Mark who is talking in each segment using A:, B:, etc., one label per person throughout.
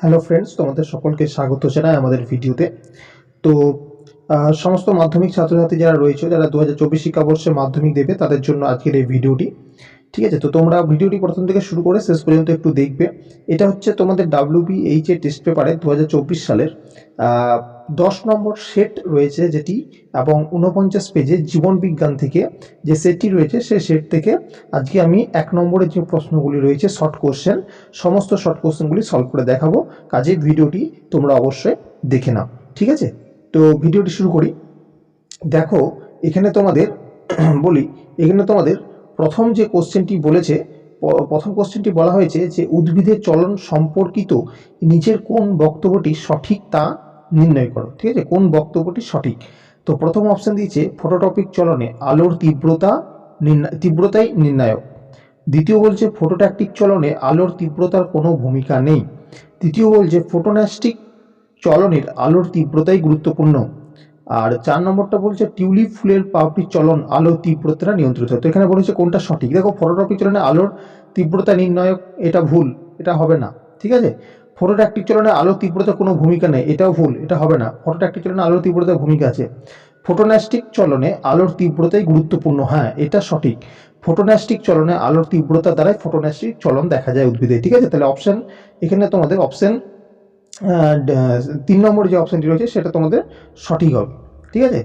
A: Hello friends তোমাদের সকলকে স্বাগত জানাই আমাদের ভিডিওতে। তো সমস্ত মাধ্যমিক ছাত্রছাত্রী যারা রয়েছে, যারা দু হাজার চব্বিশ শিক্ষাবর্ষে মাধ্যমিক দেবে, তাদের জন্য আজকের এই ভিডিওটি। ঠিক আছে, তো তোমরা ভিডিওটি প্রথম থেকে শুরু করে শেষ পর্যন্ত একটু দেখবে। এটা হচ্ছে তোমাদের ডাব্লিউবিএইচ এর টেস্ট পেপারে দু হাজার চব্বিশ সালের দশ নম্বর সেট রয়েছে যেটি এবং উনপঞ্চাশ পেজে জীবন বিজ্ঞান থেকে যে সেটটি রয়েছে সেই সেট থেকে আজকে আমি এক নম্বরের যে প্রশ্নগুলি রয়েছে শর্ট কোশ্চেন সমস্ত শর্ট কোশ্চেনগুলি সলভ করে দেখাবো। কাজে ভিডিওটি তোমরা অবশ্যই দেখে নাও, ঠিক আছে? তো ভিডিওটি শুরু করি। দেখো, এখানে তোমাদের, বলি, এখানে তোমাদের প্রথম যে কোশ্চেনটি বলেছে প্রথম কোশ্চেনটি বলা হয়েছে যে উদ্ভিদের চলন সম্পর্কিত নিচের কোন বক্তব্যটি সঠিক তা নির্ণয় করো, ঠিক আছে? কোন বক্তব্যটি সঠিক? তো প্রথম অপশন দিয়েছে ফটোটপিক চলনে আলোর তীব্রতা নির্ণয় তীব্রতাই নির্ণায়ক। দ্বিতীয় বলছে ফটোট্যাকটিক চলনে আলোর তীব্রতার কোনো ভূমিকা নেই। তৃতীয় বলছে ফোটোন্যাস্টিক চলনের আলোর তীব্রতাই গুরুত্বপূর্ণ। আর চার নম্বরটা বলছে, টিউলিপ ফুলের পাপড়ির চলন আলোর তীব্রতা নিয়ন্ত্রিত। তো এখানে বলেছে, কোনটা সঠিক? দেখো ফটোটপিক চলনে আলোর তীব্রতা নির্ণায়ক, এটা ভুল, এটা হবে না, ঠিক আছে? ফটোট্যাকটিক চলনে আলোর তীব্রতার কোনো ভূমিকা নেই, এটাও ভুল, এটা হবে না। ফটোট্যাকটিক চলনে আলোর তীব্রতার ভূমিকা আছে। ফোটোন্যাস্টিক চলনে আলোর তীব্রতাই গুরুত্বপূর্ণ হ্যাঁ এটা সঠিক। ফোটোন্যাস্টিক চলনে আলোর তীব্রতা দ্বারাই ফোটোন্যাস্টিক চলন দেখা যায় উদ্ভিদে, ঠিক আছে? তাহলে অপশন এখানে তোমাদের অপশন তিন নম্বর যে অপশনটি রয়েছে, সেটা তোমাদের সঠিক হবে, ঠিক আছে?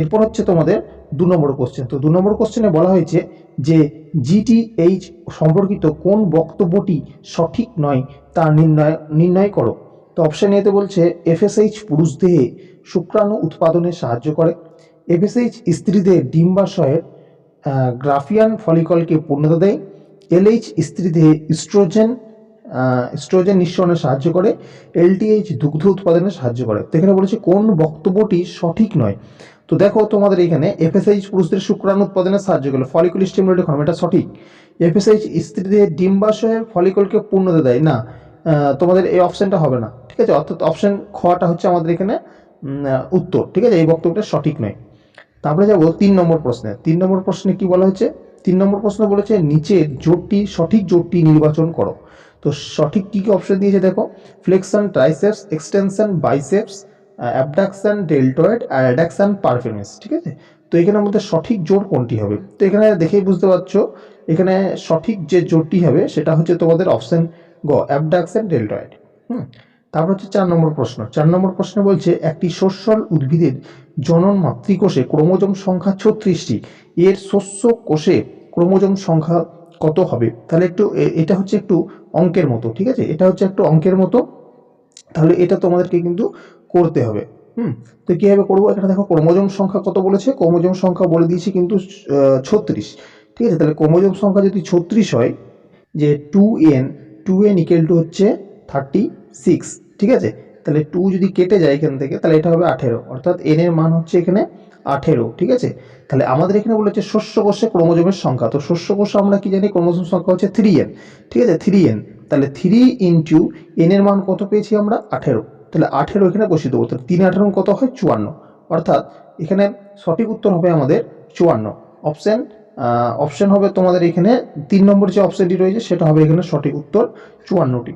A: এরপর হচ্ছে তোমাদের দু নম্বর কোশ্চেন তো দু নম্বর কোশ্চেনে বলা হয়েছে যে জিটিএইচ সম্পর্কিত কোন বক্তব্যটি সঠিক নয় তা নির্ণয় নির্ণয় করো। তো অপশান এতে বলছে এফএসএইচ পুরুষ দেহে শুক্রাণু উৎপাদনে সাহায্য করে। এফএসএইচ স্ত্রীদের ডিম্বাশয়ের গ্রাফিয়ান ফলিকলকে পূর্ণতা দেয়। এলএইচ স্ত্রীদেহে ইস্ট্রোজেন স্ট্রোজেন নিঃসরণে সাহায্য করে। এলটিএইচ দুগ্ধ উৎপাদনে সাহায্য করে। তো এখানে বলেছে কোন বক্তব্যটি সঠিক নয়। তো দেখো তোমাদের এখানে এফএসএইচ পুরুষদের শুক্রাণু উৎপাদনে সাহায্য করে ফলিকুল স্টিমুলেটর হরমোন এটা সঠিক। এফএসএইচ স্ত্রীদের ডিম্বাশয়ের ফলিকলকে পূর্ণতা দেয় না তোমাদের এই অপশানটা হবে না, ঠিক আছে? অর্থাৎ অপশান খটা হচ্ছে আমাদের এখানে উত্তর, ঠিক আছে? এই বক্তব্যটা সঠিক নয়। তারপরে যাব তিন নম্বর প্রশ্নে। তিন নম্বর প্রশ্নে কি বলা হয়েছে? তিন নম্বর প্রশ্ন বলেছে নিচের জোটটি, সঠিক জোটটি নির্বাচন করো। তো সঠিক কী কী অপশন দিয়েছে দেখো? Flexion triceps extension biceps abduction deltoid আর অ্যাডাকশন পারফরমেন্স ঠিক আছে? তো এখানের মধ্যে সঠিক জোর কোনটি হবে? তো এখানে দেখেই বুঝতে পারছ, এখানে সঠিক যে জোরটি হবে সেটা হচ্ছে তোমাদের অপশন গ অ্যাবডাকশন ডেল্টয়েড হুম? তারপর হচ্ছে চার নম্বর প্রশ্ন। চার নম্বর প্রশ্ন বলছে, একটি শস্যল উদ্ভিদের জনন মাতৃকোষে ক্রোমোজোম সংখ্যা ছত্রিশটি, এর শস্য কোষে ক্রোমোজোম সংখ্যা কত হবে? তাহলে একটু এটা হচ্ছে একটু অঙ্কের মতো, ঠিক আছে? এটা হচ্ছে একটু অঙ্কের মতো। তাহলে এটা তোমাদেরকে কিন্তু করতে হবে। হুম? তো কীভাবে করব? এখানে দেখো ক্রোমোজোম সংখ্যা কত বলেছে? ক্রোমোজোম সংখ্যা বলে দিয়েছি কিন্তু ছত্রিশ। ঠিক আছে? তাহলে ক্রোমোজোম সংখ্যা যদি ছত্রিশ হয়, যে two N two N equal to হচ্ছে থার্টি সিক্স। ঠিক আছে? তাহলে টু যদি কেটে যায় এখান থেকে, তাহলে এটা হবে আঠেরো। অর্থাৎ এন এর মান হচ্ছে এখানে আঠেরো। ঠিক আছে? তাহলে আমাদের এখানে বলেছে শস্য কোষে ক্রোমোজোমের সংখ্যা। তো শস্য কোষে আমরা কি জানি? ক্রোমোজোম সংখ্যা হচ্ছে থ্রি এন। ঠিক আছে? Three N. তাহলে থ্রি ইন্টু এন এর মান কত পেয়েছি আমরা? আঠেরো। তাহলে আঠেরো এখানে বসিয়ে দেবো তাহলে তিন আঠেরো কত হয়? চুয়ান্ন। অর্থাৎ এখানে সঠিক উত্তর হবে আমাদের চুয়ান্ন। অপশন অপশান হবে তোমাদের এখানে তিন নম্বর যে অপশনটি রয়েছে, সেটা হবে এখানে সঠিক উত্তর চুয়ান্নটি।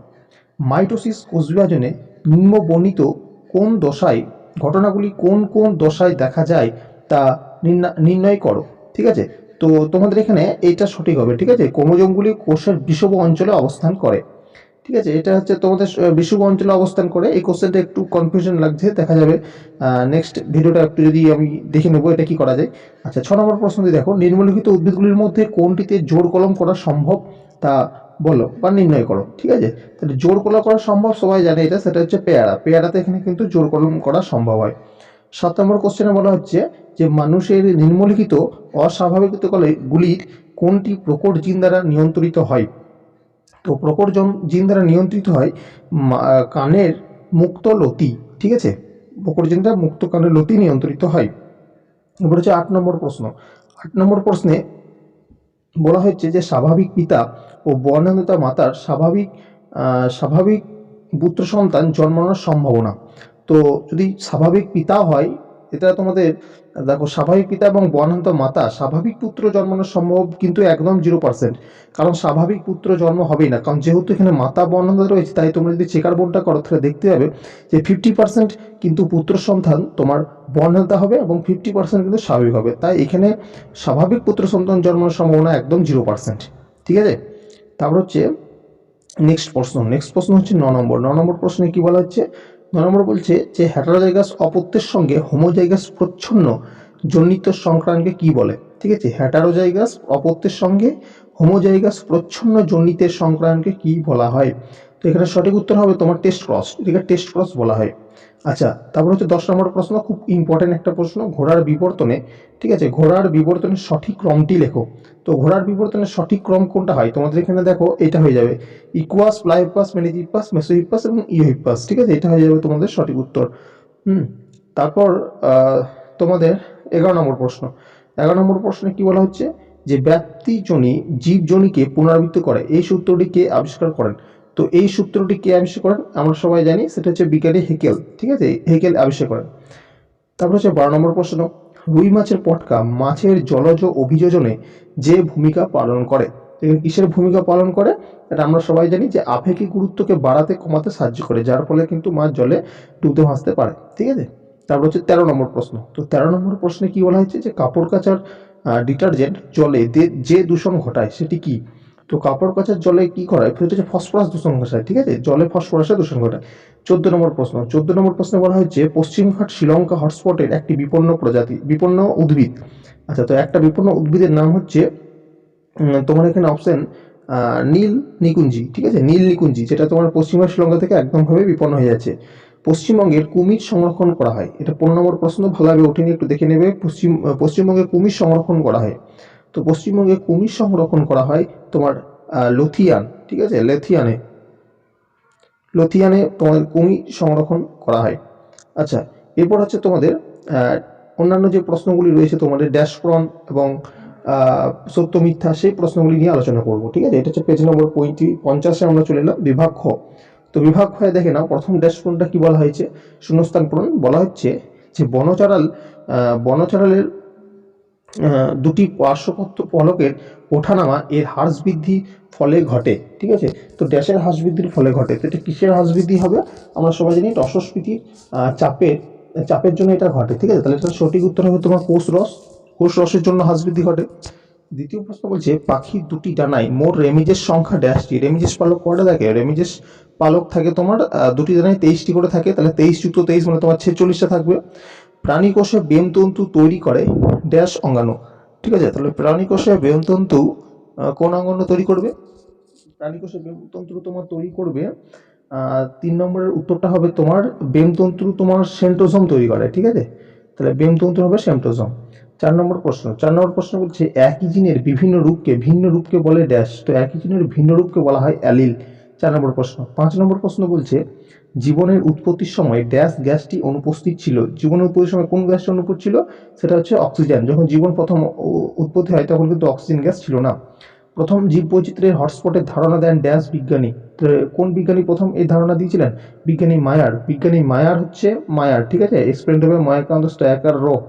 A: মাইটোসিস কোষ বিভাজনে নিম্নবর্ণিত কোন দশায়, ঘটনাগুলি কোন কোন দশায় দেখা যায় তা নির্ণা- নির্ণয় করো, ঠিক আছে? তো তোমাদের এখানে এইটা সঠিক হবে, ঠিক আছে? ক্রোমোজোমগুলি কোষের বিষুব অঞ্চলে অবস্থান করে। ঠিক আছে, এটা হচ্ছে তোমাদের বিশুভ অঞ্চলে অবস্থান করে। এই কোশ্চেনটা একটু কনফিউশন লাগছে, দেখা যাবে নেক্সট ভিডিওটা একটু যদি আমি দেখে নেব, এটা কি করা যায়। আচ্ছা ছ নম্বর প্রশ্ন দিয়ে দেখো, নিম্নলিখিত উদ্ভিদগুলির মধ্যে কোনটিতে জোর কলম করা সম্ভব? তা বলো, বা নির্ণয় করো, ঠিক আছে? তাহলে জোর কলম করা সম্ভব, সবাই জানে এটা, সেটা হচ্ছে পেয়ারা। পেয়ারাতে এখানে কিন্তু জোর কলম করা সম্ভব হয়। সাত নম্বর কোশ্চেনে বলা হচ্ছে যে, মানুষের নিম্নলিখিত অস্বাভাবিকতাগুলির কোনটি প্রকট জিন দ্বারা নিয়ন্ত্রিত হয়? তো প্রকট জন- জিন দ্বারা নিয়ন্ত্রিত হয় কানের মুক্ত লতি, ঠিক আছে? প্রকট জিনটা মুক্ত কানের লতি নিয়ন্ত্রিত হয়। এবার হচ্ছে আট নম্বর প্রশ্ন। আট নম্বর প্রশ্নে বলা হচ্ছে যে স্বাভাবিক পিতা ও বর্ণান্বিতা মাতার স্বাভাবিক স্বাভাবিক পুত্র সন্তান জন্মানোর সম্ভাবনা। তো যদি স্বাভাবিক পিতা হয় এটা তোমাদের, দেখো স্বাভাবিক পিতা এবং বর্ণান্ত মাতা, স্বাভাবিক পুত্র জন্মানোর সম্ভব কিন্তু একদম জিরো পার্সেন্ট কারণ স্বাভাবিক পুত্র জন্ম হবেই না। কারণ যেহেতু এখানে মাতা বর্ণান্ত রয়েছে, তাই তোমরা যদি চেকার বোর্ডটা করো, তাহলে দেখতে পাবে যে ফিফটি পার্সেন্ট কিন্তু পুত্র সন্তান তোমার বর্ণাতা হবে এবং ফিফটি পার্সেন্ট কিন্তু স্বাভাবিক হবে। তাই এখানে স্বাভাবিক পুত্র সন্তান জন্মানোর সম্ভাবনা একদম জিরো পার্সেন্ট ঠিক আছে? তারপর হচ্ছে নেক্সট প্রশ্ন। নেক্সট প্রশ্ন হচ্ছে ন নম্বর। ন নম্বর প্রশ্নে কি বলা হচ্ছে? নম্বর বলছে যে হ্যাটারোজাইগাস অপত্যের সঙ্গে হোমোজাইগাস প্রচ্ছন্ন জনিত সংক্রান্তকে কি বলে? ঠিক আছে হ্যাটারোজাইগাস অপত্যের সঙ্গে হোমোজাইগাস প্রচ্ছন্ন জনিতের সংক্রান্তকে কি বলা হয়? তো এখানে সঠিক উত্তর হবে তোমার টেস্ট ক্রস এটাকে টেস্ট ক্রস বলা হয়। আচ্ছা তারপর হচ্ছে দশ নম্বর প্রশ্ন, খুব ইম্পর্টেন্ট একটা প্রশ্ন, ঘোড়ার বিবর্তনে, ঠিক আছে, ঘোড়ার বিবর্তনের সঠিক ক্রমটি লেখো। তো ঘোড়ার বিবর্তনের সঠিক ক্রম কোনটা হয়? তোমাদের এখানে দেখো, এটা হয়ে যাবে ইকুয়াস প্লাইপাস মেনিজিপাস মেসোহিপাস এবং ইওহিপাস ঠিক আছে, এটা হয়ে যাবে তোমাদের সঠিক উত্তর। হুম, তারপর তোমাদের এগারো নম্বর প্রশ্ন। এগারো নম্বর প্রশ্নে কি বলা হচ্ছে? যে ব্যক্তিজনী জীবজনীকে পুনরাবৃত্ত করে, এই সূত্রটি কে আবিষ্কার করেন? তো এই সূত্রটি কে আবিষ্কার করেন? আমরা সবাই জানি সেটা হচ্ছে বিজ্ঞানী হেকেল, ঠিক আছে? হেকেল আবিষ্কার করেন। তারপর হচ্ছে বারো নম্বর প্রশ্ন, রুই মাছের পটকা মাছের জলজ অভিযোজনে যে ভূমিকা পালন করে? কিসের ভূমিকা পালন করে? এটা আমরা সবাই জানি যে আপেক্ষিক গুরুত্বকে বাড়াতে, কমাতে সাহায্য করে, যার ফলে কিন্তু মাছ জলে ডুবতে ভাসতে পারে, ঠিক আছে? তারপর হচ্ছে তেরো নম্বর প্রশ্ন, তো তেরো নম্বর প্রশ্নে কি বলা হয়েছে যে কাপড় কাচার ডিটারজেন্ট জলে যে দূষণ ঘটায় সেটি কি? তো কাপড় কাচার জলে কি করায় হচ্ছে ফসফরাস দূষণ ঘটায়, ঠিক আছে? জলে ফসফরাসের দূষণ ঘটায়। চোদ্দ নম্বর প্রশ্ন। চোদ্দ নম্বর প্রশ্নে বলা হয়েছে পশ্চিমঘাট শ্রীলঙ্কা হটস্পটের একটি বিপন্ন প্রজাতি, বিপন্ন উদ্ভিদ। আচ্ছা তো একটা বিপন্ন উদ্ভিদের নাম হচ্ছে তোমার এখানে অপশন নীল নিকুঞ্জি, ঠিক আছে? নীল নিকুঞ্জি, যেটা তোমার পশ্চিমবঙ্গ শ্রীলঙ্কা থেকে একদমভাবে বিপন্ন হয়ে যাচ্ছে। পশ্চিমবঙ্গের কুমির সংরক্ষণ করা হয়। এটা পনেরো নম্বর প্রশ্ন, ভালোভাবে ওঠেনি একটু দেখে নেবে। পশ্চিম পশ্চিমবঙ্গে কুমির সংরক্ষণ করা হয়। তো পশ্চিমবঙ্গে কুমির সংরক্ষণ করা হয় তোমার লথিয়ান, ঠিক আছে? লেথিয়ানে। লথিয়ানে তোমাদের কুমির সংরক্ষণ করা হয়। আচ্ছা এরপর হচ্ছে তোমাদের অন্যান্য যে প্রশ্নগুলি রয়েছে তোমাদের ড্যাশপ্রন এবং সত্য মিথ্যা, সেই প্রশ্নগুলি নিয়ে আলোচনা করব, ঠিক আছে? এটা হচ্ছে পেজ নম্বর পঁয়ত্রিশ, পঞ্চাশে আমরা চলে এলাম বিভাগ খ। তো বিভাগ খয়ে দেখে নাও, প্রথম ড্যাশপ্রনটা কী বলা হয়েছে? শূন্যস্থান পূরণ বলা হচ্ছে যে বনচারাল বনচারালের দুটি পার্শ্বপত্র ফলকের ওঠানামা এর হ্রাস বৃদ্ধি ফলে ঘটে ঠিক আছে? তো ড্যাশের হ্রাস বৃদ্ধির ফলে ঘটে। তো এটা কিসের হ্রাস বৃদ্ধি হবে? আমরা সবাই জানি রসস্ফীতির আহ, চাপের জন্য এটা ঘটে ঠিক আছে? তাহলে এটা সঠিক উত্তর হবে তোমার কোষ রস। কোষ রসের জন্য হ্রাস বৃদ্ধি ঘটে। দ্বিতীয় প্রশ্ন বলছে পাখির দুটি ডানায় মোট রেমিজের সংখ্যা ড্যাশটি। রেমিজেস পালক কটা থাকে? রেমিজেস পালক থাকে তোমার দুটি ডানায় তেইশটি করে থাকে। তাহলে তেইশ যুক্ত তেইশ মানে তোমার ছেচল্লিশটা থাকবে। প্রাণী কোষে বেমতন্তু তৈরি করে ড্যাশ অঙ্গাণু। ঠিক আছে তাহলে প্রাণী কোষে বেমতন্তু আহ, কোন অঙ্গাণু তৈরি করবে? প্রাণীকোষে কোষে বেমতন্তু তোমার তৈরি করবে তিন নম্বরের উত্তরটা হবে তোমার বেমতন্তু তোমার সেন্টোজম তৈরি করে ঠিক আছে? তাহলে বেমতন্তু হবে সেন্টোজম চার নম্বর প্রশ্ন চার নম্বর প্রশ্ন বলছে একই জিনের বিভিন্ন রূপকে ভিন্ন রূপকে বলে ড্যাশ। তো একই জিনের ভিন্ন রূপকে বলা হয় অ্যালিল। চার নম্বর প্রশ্ন। পাঁচ নম্বর প্রশ্ন বলছে, জীবনের উৎপত্তির সময় ড্যাশ গ্যাসটি অনুপস্থিত ছিল। জীবনের উৎপত্তির সময় কোন গ্যাসটি অনুপস্থিত ছিল? সেটা হচ্ছে অক্সিজেন। যখন জীবন প্রথম উৎপত্তি হয়, তখন কিন্তু অক্সিজেন গ্যাস ছিল না। প্রথম জীব বৈচিত্র্যের হটস্পটের ধারণা দেন ড্যাশ বিজ্ঞানী। কোন বিজ্ঞানী প্রথম এই ধারণা দিয়েছিলেন? বিজ্ঞানী মায়ার। বিজ্ঞানী মায়ার হচ্ছে মায়ার, ঠিক আছে? এক্সপেরিমেন্ট হবে মায়াকান্ত স্ট্যাকার রো।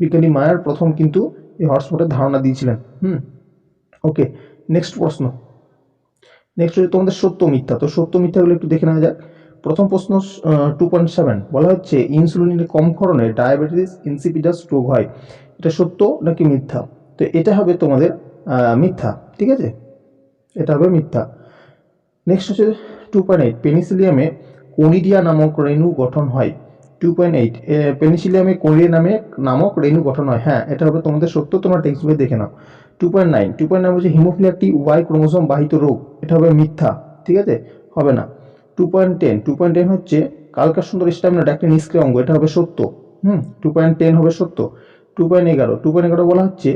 A: বিজ্ঞানী মায়ার প্রথম কিন্তু এই হটস্পটের ধারণা দিয়েছিলেন। হুম? ওকে নেক্সট প্রশ্ন। নেক্সট হচ্ছে তোমাদের সত্য মিথ্যা। তো সত্য মিথ্যাগুলো একটু দেখে নেওয়া যাক। প্রথম প্রশ্ন টু পয়েন্ট সেভেন বলা হচ্ছে ইনসুলিনের কম ক্ষরণে ডায়াবেটিস ইনসিপিডাস রোগ হয়। এটা সত্য নাকি মিথ্যা? তো এটা হবে তোমাদের মিথ্যা, ঠিক আছে? এটা হবে মিথ্যা। নেক্সট হচ্ছে টু পয়েন্ট এইট পেনিসিলিয়ামে কোনিডিয়া নামক রেণু গঠন হয়। টু পয়েন্ট এইট পেনিসিলিয়ামে কোনিডিয়া নামে নামক রেণু গঠন হয়। হ্যাঁ এটা হবে তোমাদের সত্য। তোমরা টেক্সট বই দেখে নাও। Two point nine two point nine হচ্ছে হিমোফিলিয়া একটি ওয়াই ক্রোমোসোম বাহিত রোগ। এটা হবে মিথ্যা, ঠিক আছে? হবে না। Two point ten two point ten হচ্ছে কালকা সুন্দর স্টামিনাটা একটি নিষ্ক্রিয় অঙ্গ, এটা হবে সত্য। হুম টু পয়েন্ট টেন হবে সত্য। টু পয়েন্ট এগারো টু পয়েন্ট এগারো বলা হচ্ছে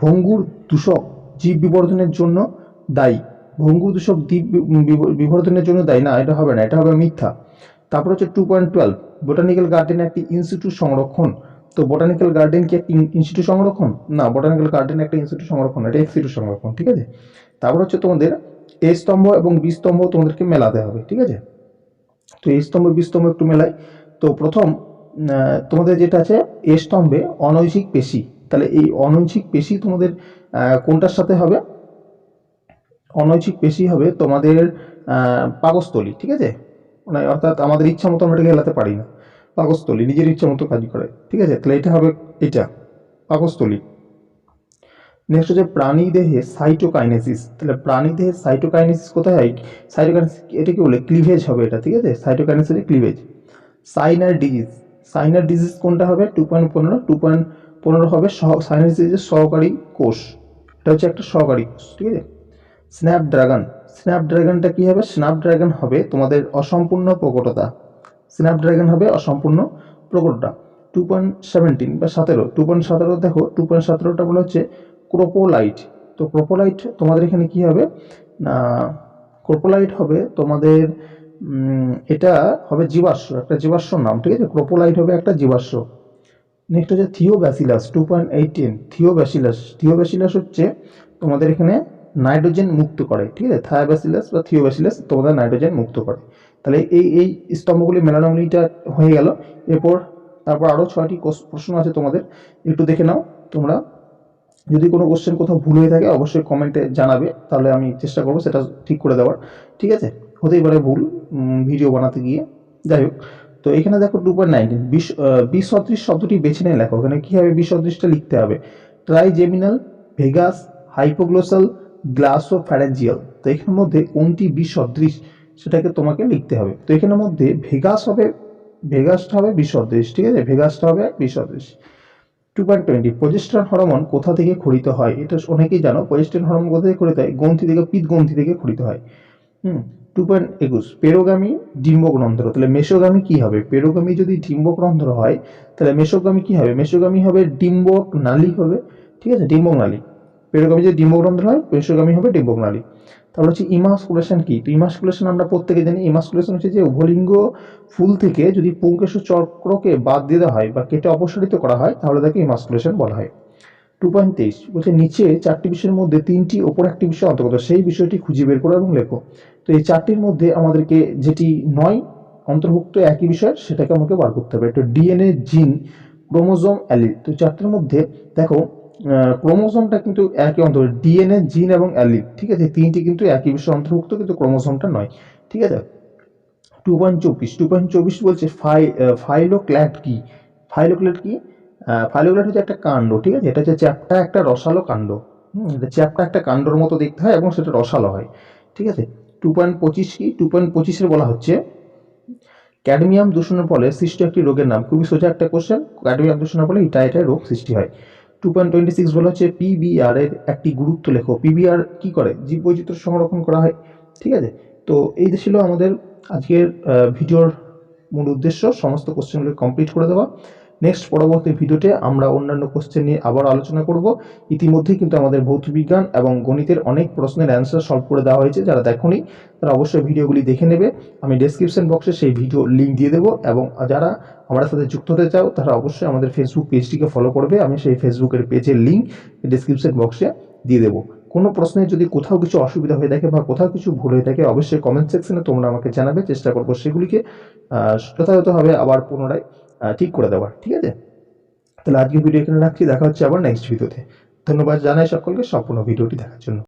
A: ভঙ্গুর দূষক জীব বিবর্ধনের জন্য দায়ী। ভঙ্গুর দূষক দ্বীপ বিবর্ধনের জন্য দায়ী। না, এটা হবে না, এটা হবে মিথ্যা। তারপর হচ্ছে two point twelve botanical garden একটি ইনস্টিটিউট সংরক্ষণ। তো বোটানিক্যাল গার্ডেন কি একটি ইনস্টিটিউট সংরক্ষণ? না বোটানিক্যাল গার্ডেন একটা ইনস্টিটিউট সংরক্ষণ, এটা ইনস্টিটিউট সংরক্ষণ, ঠিক আছে? তারপর হচ্ছে তোমাদের এ স্তম্ভ এবং বি স্তম্ভ তোমাদেরকে মেলাতে হবে, ঠিক আছে? তো এই স্তম্ভ বি স্তম্ভ একটু মেলাই। তো প্রথম তোমাদের যেটা আছে এ স্তম্ভে অনৈচ্ছিক পেশি, তাহলে এই অনৈচ্ছিক পেশি তোমাদের কোনটার সাথে হবে? অনৈচ্ছিক পেশি হবে তোমাদের পাকস্থলী, ঠিক আছে? মানে অর্থাৎ আমাদের ইচ্ছা মতো আমরা এটাকে হেলাতে পারি না। পাকস্থলী, নিজের ইচ্ছা মতো কাজ করে ঠিক আছে? তাহলে এটা হবে এটা, পাকস্থলী। নেক্সট হচ্ছে প্রাণী দেহে সাইটোকাইনেসিস তাহলে প্রাণী দেহে সাইটোকাইনেসিস কোথায় হয়? সাইটোকাইনেসিস এটা কি বলে ক্লিভেজ হবে এটা, ঠিক আছে? সাইটোকাইনেসিস ক্লিভেজ সাইনার ডিজিজ সাইনার ডিজিজ কোনটা হবে? টু পয়েন্ট পনেরো টু পয়েন্ট পনেরো হবে সহ সাইনার ডিজিজের সহকারী কোষ। এটা হচ্ছে একটা সহকারী কোষ, ঠিক আছে? স্ন্যাপড্রাগন স্ন্যাপড্রাগনটা কী হবে? স্ন্যাপড্রাগন হবে তোমাদের অসম্পূর্ণ প্রকটতা। স্ন্যাপড্রাগন হবে অসম্পূর্ণ প্রকটতা টু পয়েন্ট বা সতেরো টু পয়েন্ট সতেরো দেখো টু পয়েন্ট সতেরোটা বলা হচ্ছে ক্রোপোলাইট। তো ক্রোপোলাইট তোমাদের এখানে কি হবে? না, ক্রোপোলাইট হবে তোমাদের এটা হবে জীবাশ্ম, একটা জীবাশ্ম নাম, ঠিক আছে? ক্রোপোলাইট হবে একটা জীবাশ্ম। নেক্সট হচ্ছে thiobacillus two point eighteen thiobacillus. Thiobacillus হচ্ছে তোমাদের এখানে নাইট্রোজেন মুক্ত করে, ঠিক আছে? থায়াব্যাসিলাস বা থিওব্যাসিলাস তোমাদের নাইট্রোজেন মুক্ত করে। তাহলে এই এই স্তম্ভগুলি মেলানোগুলিটা হয়ে গেল। এরপর, তারপর আরও ছয়টি প্রশ্ন আছে তোমাদের। একটু দেখে নাও তোমরা। যদি কোনো কোশ্চেন কোথাও ভুল হয়ে থাকে, অবশ্যই কমেন্টে জানাবে। তাহলে আমি চেষ্টা করব সেটা ঠিক করে দেওয়ার। ঠিক আছে? হতেই পারে ভুল ভিডিও বানাতে গিয়ে। যাই হোক। তো এখানে দেখো টু পয়েন্ট নাইনটিন বিশ বিশ সদৃশ শব্দটি বেছে নিয়ে লেখো। এখানে কীভাবে হবে বিশ সদৃশটা লিখতে হবে? Trigeminal vagus hypoglossal glossopharyngeal তো এখানের মধ্যে কোনটি বিশ সদৃশ সেটাকে তোমাকে লিখতে হবে। তো এখানের মধ্যে ভেগাস হবে, ভেগাসটা হবে বিশ সদৃশ ঠিক আছে? ভেগাসটা হবে বিশ সদৃশ two point twenty progesterone hormone কোথা থেকে খরিত হয়? এটা অনেকেই জানো প্রজেস্ট্রন হরমোন কোথা থেকে খরিত হয়? গ্রন্থি থেকে, পিত গ্রন্থি থেকে খরিত হয়। হুম? টু পয়েন্ট একুশ, পেরোগামী ডিম্বগ্রন্থর, তাহলে মেসোগামী কি হবে? পেরোগামী যদি ডিম্বগ্রন্থর হয়, তাহলে মেসোগামী কি হবে? মেসোগামী হবে ডিম্বক নালী হবে, ঠিক আছে? ডিম্বক নালী পেরোগামী যে ডিম্বগ্রন্থর হয় মেসোগামী হবে ডিম্বক নালী তারপর হচ্ছে ইমাসকুলেশন কি? তো ইমাসকুলেশন আমরা প্রত্যেকে জানি, ইমাসকুলেশন হচ্ছে যে উভলিঙ্গ ফুল থেকে যদি পুংকেশু চক্রকে বাদ দিয়ে দেওয়া হয় বা কেটে অপসারিত করা হয়, তাহলে তাকে ইমাসকুলেশন বলা হয়। টু পয়েন্ট তেইশ, বলছে নিচে চারটি বিষয়ের মধ্যে তিনটি ওপর একটি বিষয় অন্তর্গত, সেই বিষয়টি খুঁজে বের করো এবং লেখো। তো এই চারটির মধ্যে আমাদেরকে যেটি নয়, অন্তর্ভুক্ত একই বিষয়, সেটাকে আমাকে বার করতে হবে। তো ডিএনএ জিন ক্রোমোজোম অ্যালিল। তো চারটির মধ্যে দেখো ক্রোমোজোমটা কিন্তু একই অন্তর্ভুক্ত ডিএনএ, জিন এবং অ্যালিল ঠিক আছে? তিনটি কিন্তু একই বিষয় অন্তর্ভুক্ত, কিন্তু ক্রোমোজোমটা নয়, ঠিক আছে? টু পয়েন্ট চব্বিশ, টু পয়েন্ট চব্বিশ বলছে ফাই ফাইলোক্ল্যাট কি? ফাইলোক্ল্যাট কি? ফাইলোক্ল্যাট হচ্ছে একটা কাণ্ড, ঠিক আছে? এটা হচ্ছে চ্যাপটা একটা রসালো কাণ্ড, হুম? এটা চ্যাপটা একটা কাণ্ডর মতো দেখতে হয় এবং সেটা রসালো হয়, ঠিক আছে? টু পয়েন্ট পঁচিশ কি? টু পয়েন্ট পঁচিশের বলা হচ্ছে ক্যাডমিয়াম দূষণের ফলে সৃষ্ট একটি রোগের নাম। খুবই সোজা একটা কোশ্চেন ক্যাডমিয়াম দূষণের ফলে এটা এটা রোগ সৃষ্টি হয়। টু পয়েন্ট টোয়েন্টি সিক্স বলা হচ্ছে পিবিআর এর একটি গুরুত্ব লেখো। পিবিআর কি করে? জীব বৈচিত্র্য সংরক্ষণ করা হয়। ঠিক আছে? তো এই ছিল আমাদের আজকের ভিডিওর মূল উদ্দেশ্য। সমস্ত কোশ্চেনগুলো কমপ্লিট করে দেওয়া। নেক্সট পরবর্তী ভিডিওতে আমরা অন্যান্য কোশ্চেন নিয়ে আবার আলোচনা করব। ইতিমধ্যেই কিন্তু আমাদের ভৌত বিজ্ঞান এবং গণিতের অনেক প্রশ্নের অ্যান্সার সলভ করে দেওয়া হয়েছে। যারা দেখোনি, তারা অবশ্যই ভিডিওগুলি দেখে নেবে। আমি ডেসক্রিপশন বক্সে সেই ভিডিও লিঙ্ক দিয়ে দেবো এবং যারা আমার সাথে যুক্ত হতে চাও, তারা অবশ্যই আমাদের ফেসবুক পেজটিকে ফলো করবে। আমি সেই ফেসবুকের পেজের লিঙ্ক ডেসক্রিপশন বক্সে দিয়ে দেবো। কোনো প্রশ্নে যদি কোথাও কিছু অসুবিধা হয়ে থাকে বা কোথাও কিছু ভুল হয়ে থাকে, অবশ্যই কমেন্ট সেকশনে তোমরা আমাকে জানাবে। চেষ্টা করব সেগুলিকে যথাযথভাবে আবার পুনরায় ঠিক করে দেওয়ার ঠিক আছে? তাহলে আজকে ভিডিও এখানে রাখছি, দেখা হচ্ছে আবার নেক্সট ভিডিওতে ধন্যবাদ জানাই সকলকে, সম্পূর্ণ ভিডিওটি দেখার জন্য।